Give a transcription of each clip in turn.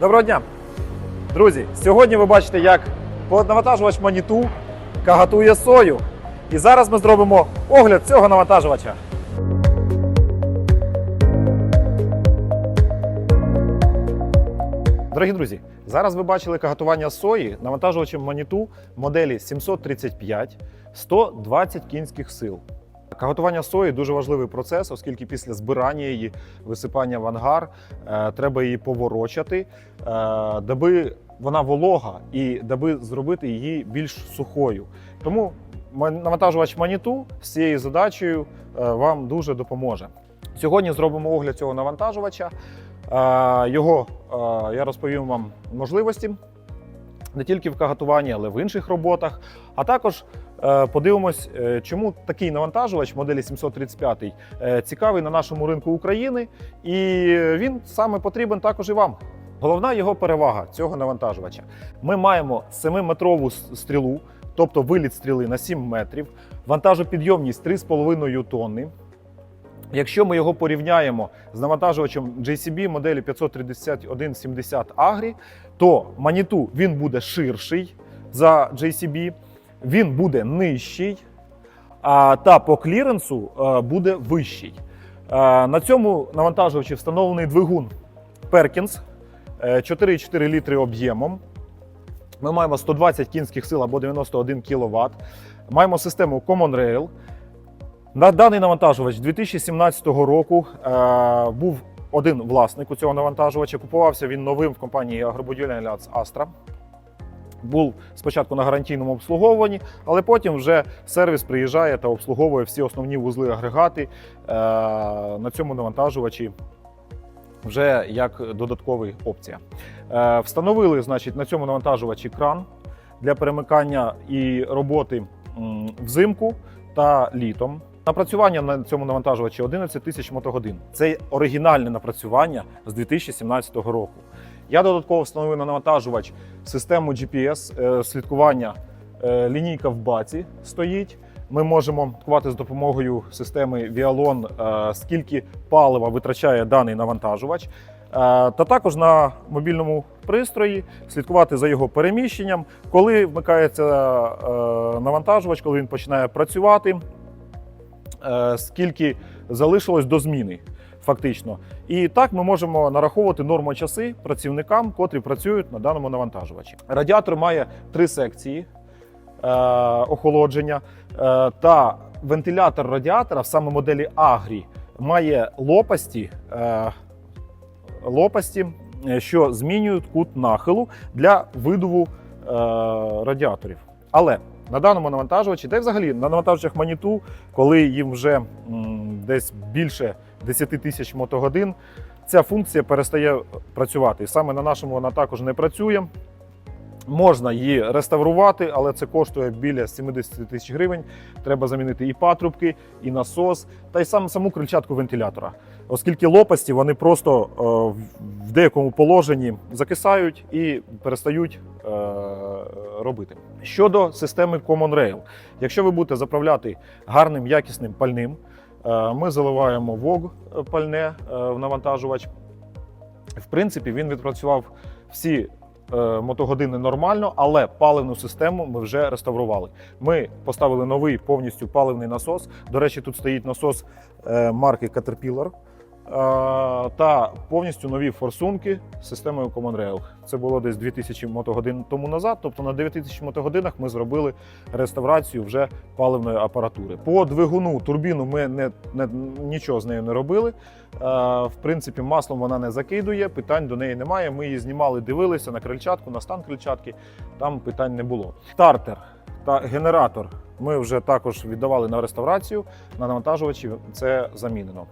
Доброго дня! Друзі, сьогодні ви бачите, як навантажувач Маніту кагатує сою. І зараз ми зробимо огляд цього навантажувача. Дорогі друзі, зараз ви бачили кагатування сої навантажувачем Маніту моделі 735 120 кінських сил. Каготування сої дуже важливий процес, оскільки після збирання її, висипання в ангар, е, треба її поворочати, е, даби вона волога і даби зробити її більш сухою. Тому навантажувач Маніту з цією задачею е, вам дуже допоможе. Сьогодні зробимо огляд цього навантажувача. Його я розповім вам можливості не тільки в кагатуванні, але й в інших роботах. А також подивимось, е, чому такий навантажувач моделі 735 е, цікавий на нашому ринку України, і він саме потрібен також і вам. Головна його перевага цього навантажувача. Ми маємо 7-метрову стрілу, тобто виліт стріли на 7 метрів, вантажопідйомність 3,5 тонни. Якщо ми його порівняємо з навантажувачем JCB моделі 53170 Agri, то Маніту він буде ширший за JCB, він буде нижчий, а, та по кліренсу е, буде вищий. Е, На цьому навантажувачі встановлений двигун Perkins е, 4,4 літри об'ємом. Ми маємо 120 кінських сил або 91 кВт. Маємо систему Common Rail. На даний навантажувач 2017 року е, був один власник у цього навантажувача. Купувався він новим в компанії Агробудівельний Альянс Астра. Був спочатку на гарантійному обслуговуванні, але потім вже сервіс приїжджає та обслуговує всі основні вузли агрегати е, на цьому навантажувачі вже як додатковий опція. Е, Встановили значить, на цьому навантажувачі кран для перемикання і роботи взимку та літом. Напрацювання на цьому навантажувачі 11 тисяч мотогодин. Це оригінальне напрацювання з 2017 року. Я додатково встановив на навантажувач систему GPS е, слідкування. Е, Лінійка в баці стоїть. Ми можемо слідкувати з допомогою системи Vialon, е, скільки палива витрачає даний навантажувач. Та також на мобільному пристрої слідкувати за його переміщенням, коли вмикається навантажувач, коли він починає працювати, скільки залишилось до зміни. Фактично, і так ми можемо нараховувати норму часи працівникам, котрі працюють на даному навантажувачі. Радіатор має три секції е, охолодження е, та вентилятор радіатора в саме моделі Agri має лопасті, е, лопасті, е, що змінюють кут нахилу для видуву е, радіаторів. Але на даному навантажувачі, та й взагалі на навантажувачах Маніту, коли їм вже м, десь більше 10 тисяч мотогодин, ця функція перестає працювати. І саме на нашому вона також не працює. Можна її реставрувати, але це коштує біля 70 тисяч гривень. Треба замінити і патрубки, і насос, та й сам саму крильчатку вентилятора. Оскільки лопасті вони просто е, в- деякому положенні закисають і перестають е, робити. Щодо системи Common Rail, якщо ви будете заправляти гарним якісним пальним, ми заливаємо ВОГ пальне е, в навантажувач. В принципі, він відпрацював всі е, мотогодини нормально, але паливну систему ми вже реставрували. Ми поставили новий повністю паливний насос. До речі, тут стоїть насос е, марки Caterpillar. Е, Та повністю нові форсунки з системою Common Rail. Це було десь 2000 мотогодин тому назад. Тобто на 9000 мотогодинах ми зробили реставрацію вже паливної апаратури. По двигуну турбіну ми не, не нічого з нею не робили. Е, В принципі, маслом вона не закидує, питань до неї немає. Ми її знімали, дивилися на крильчатку, на стан крильчатки. Там питань не було. Стартер та генератор ми вже також віддавали на реставрацію. На навантажувачі це замінено.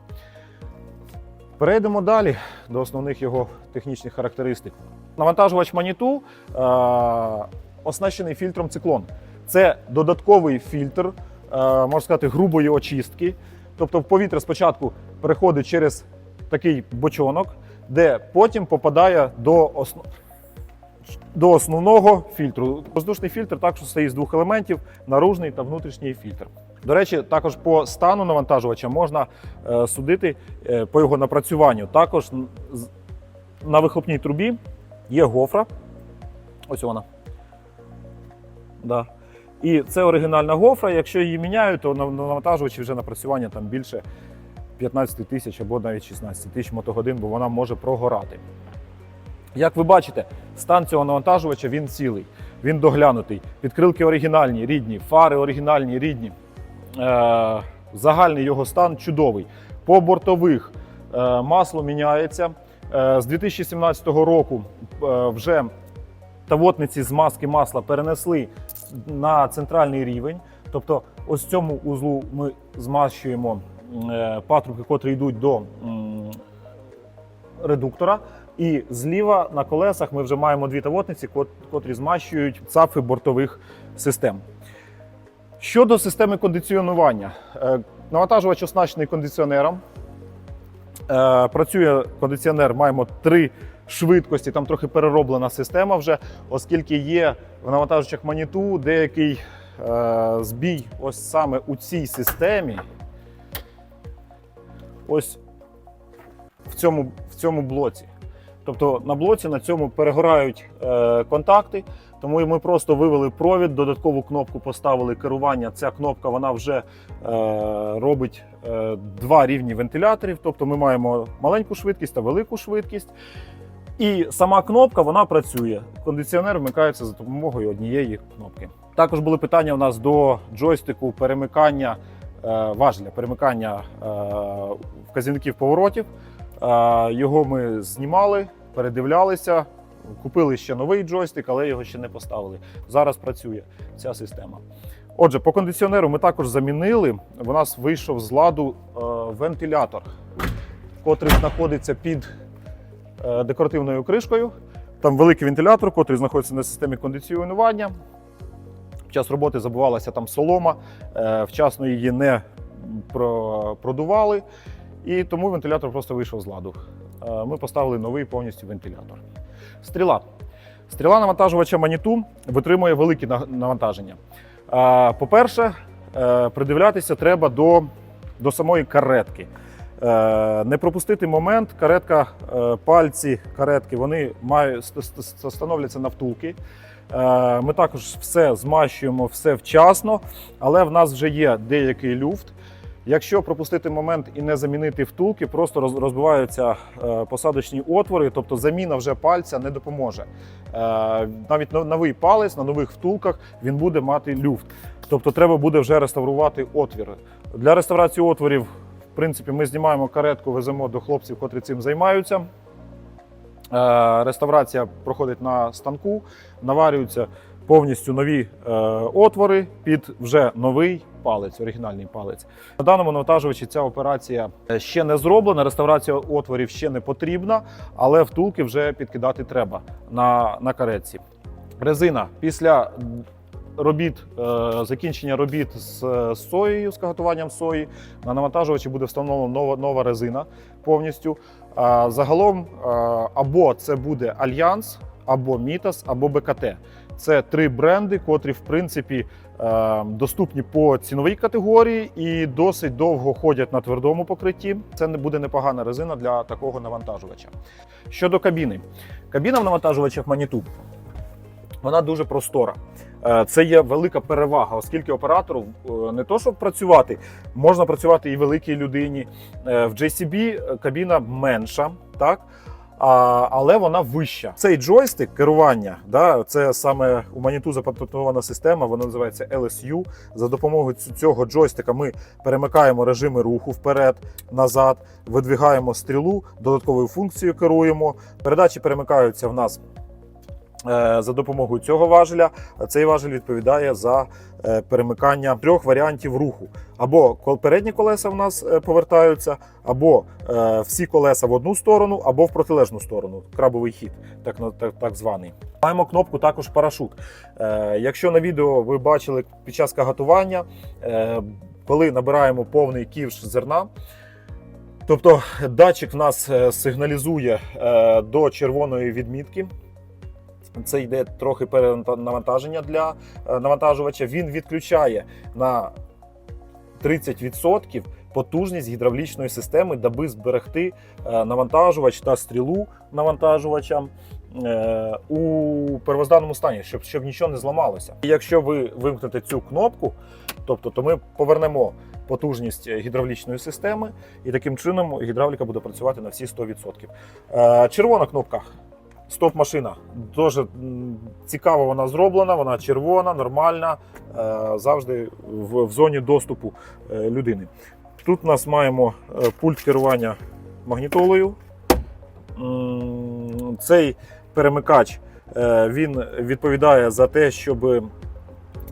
Перейдемо далі до основних його технічних характеристик. Навантажувач Маніту е, оснащений фільтром циклон. Це додатковий фільтр, е, можна сказати, грубої очистки. Тобто повітря спочатку переходить через такий бочонок, де потім попадає до, основ... до основного фільтру. Воздушний фільтр також стоїть з двох елементів: наружний та внутрішній фільтр. До речі, також по стану навантажувача можна е, судити е, по його напрацюванню. Також на вихлопній трубі Є гофра. Ось вона. Да. І це оригінальна гофра. Якщо її міняють, то на на навантажувачі вже напрацювання там більше 15 тисяч або навіть 16 тисяч мотогодин, бо вона може прогорати. Як ви бачите, стан цього навантажувача він цілий, він доглянутий. Підкрилки оригінальні, рідні, фари оригінальні, рідні. Е, загальний його стан чудовий. По бортових е, масло міняється. Е, з 2017 року вже тавотниці з маски масла перенесли на центральний рівень. Тобто, ось цьому узлу ми змащуємо патрубки, котрі йдуть до редуктора. І зліва на колесах ми вже маємо дві тавотниці, котрі змащують цапфи бортових систем. Щодо системи кондиціонування, Е, навантажувач оснащений кондиціонером. Е, Працює кондиціонер, маємо три швидкості, там трохи перероблена система вже, оскільки є в навантажувачах маніту деякий е, збій ось саме у цій системі. Ось в цьому, в цьому блоці. Тобто на блоці на цьому перегорають е, контакти, тому ми просто вивели провід, додаткову кнопку поставили керування. Ця кнопка вона вже е, робить е, два рівні вентиляторів. Тобто ми маємо маленьку швидкість та велику швидкість. І сама кнопка вона працює. Кондиціонер вмикається за допомогою однієї кнопки. Також були питання у нас до джойстику перемикання е, важеля, перемикання е, вказівників поворотів. Е, Його ми знімали, передивлялися, купили ще новий джойстик, але його ще не поставили. Зараз працює ця система. Отже, по кондиціонеру ми також замінили. У нас вийшов з ладу е, вентилятор, котрий знаходиться під е, декоративною кришкою. Там великий вентилятор, котрий знаходиться на системі кондиціонування. Під час роботи забувалася там солома, е, вчасно її не продували, і тому вентилятор просто вийшов з ладу. Е, Ми поставили новий повністю вентилятор. Стріла. Стріла навантажувача Маніту витримує великі навантаження. Е, По-перше, е, придивлятися треба до, до самої каретки. Не пропустити момент, каретка, пальці каретки вони мають ст- ст- ст- становляться на втулки. Ми також все змащуємо, все вчасно, але в нас вже є деякий люфт. Якщо пропустити момент і не замінити втулки, просто розбиваються е, посадочні отвори, тобто заміна вже пальця не допоможе. Е, Навіть новий палець на нових втулках він буде мати люфт. Тобто треба буде вже реставрувати отвір. Для реставрації отворів, в принципі, ми знімаємо каретку, веземо до хлопців, котрі цим займаються. Е, Реставрація проходить на станку, наварюються повністю нові отвори під вже новий палець, оригінальний палець. На даному навантажувачі ця операція ще не зроблена. Реставрація отворів ще не потрібна, але втулки вже підкидати треба на, на каретці. Резина після робіт, е, закінчення робіт з е, соєю, з каготуванням сої, на навантажувачі буде встановлена нова, нова резина повністю. Загалом е, або це буде Альянс, або Мітас, або БКТ. Це три бренди, котрі в принципі е, доступні по ціновій категорії і досить довго ходять на твердому покритті. Це не буде непогана резина для такого навантажувача. Щодо кабіни, кабіна в навантажувачах Маніту вона дуже простора. Е, Це є велика перевага, оскільки оператору е, не то, щоб працювати, можна працювати і великій людині. Е, В JCB кабіна менша, так? А, але вона вища. Цей джойстик керування, да, це саме у Маніту запатентована система, вона називається LSU. За допомогою цього джойстика ми перемикаємо режими руху вперед, назад, видвигаємо стрілу, додатковою функцією керуємо. Передачі перемикаються в нас за допомогою цього важеля. Цей важель відповідає за е, перемикання трьох варіантів руху. Або передні колеса в нас е, повертаються, або е, всі колеса в одну сторону, або в протилежну сторону. Крабовий хід, так, так, так званий. Маємо кнопку також парашут. Е, Якщо на відео ви бачили під час кагатування, е, коли набираємо повний ківш зерна. Тобто датчик в нас е, сигналізує е, до червоної відмітки. Це йде трохи перенавантаження для е, навантажувача. Він відключає на 30% потужність гідравлічної системи, даби зберегти е, навантажувач та стрілу навантажувача е, у первозданному стані, щоб, щоб нічого не зламалося. І якщо ви вимкнете цю кнопку, тобто, то ми повернемо потужність гідравлічної системи, і таким чином гідравліка буде працювати на всі 100%. Е, червона кнопка. Стоп машина. Дуже цікаво вона зроблена, вона червона, нормальна, е, завжди в, зоні доступу е, людини. Тут у нас маємо е, пульт керування магнітолою. Цей перемикач він відповідає за те, щоб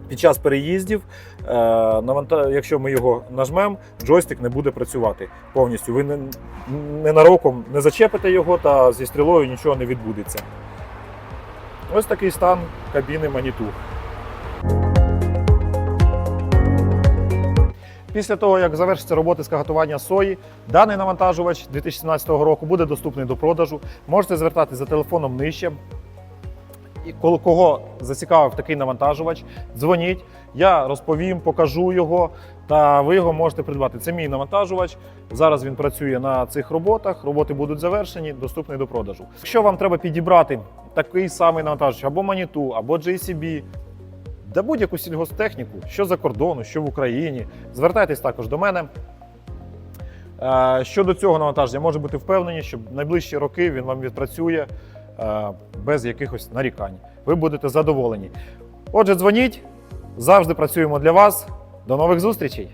під час переїздів, е, якщо ми його нажмемо, джойстик не буде працювати повністю. Ви ненароком не зачепите його та зі стрілою нічого не відбудеться. Ось такий стан кабіни Маніту. Після того, як завершиться роботи з кагатування сої, даний навантажувач 2017 року буде доступний до продажу. Можете звертатися за телефоном нижче. Кого зацікавив такий навантажувач, дзвоніть, я розповім, покажу його, та ви його можете придбати. Це мій навантажувач. Зараз він працює на цих роботах. Роботи будуть завершені, доступний до продажу. Якщо вам треба підібрати такий самий навантажувач або Маніту, або JCB, да будь-яку сільгосптехніку, що за кордону, що в Україні, звертайтесь також до мене. Е, Щодо цього навантаження, може бути впевнені, що в найближчі роки він вам відпрацює без якихось нарікань. Ви будете задоволені. Отже, дзвоніть, завжди працюємо для вас. До нових зустрічей!